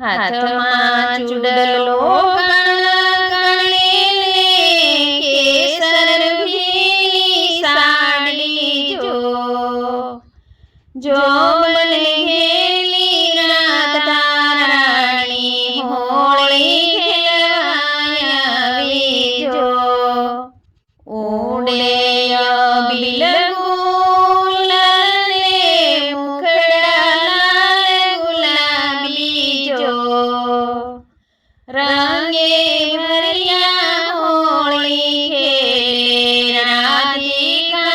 હાથમાં ચૂડલો रंगे भरिया होली खेले राधिका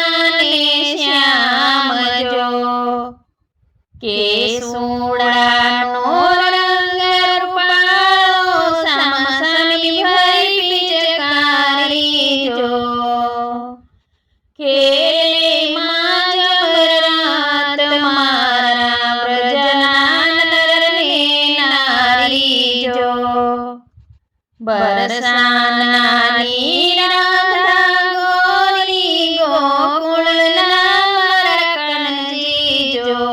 श्याम जो। के सोडानो रंग रूपालो समसमी भरी पिचकारी जो। खेले બરસાનાની રાધા ગોરી ગોકુળના મરકણજી જો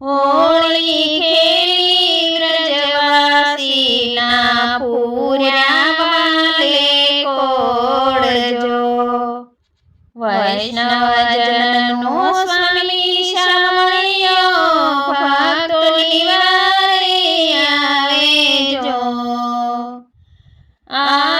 હોળી 啊。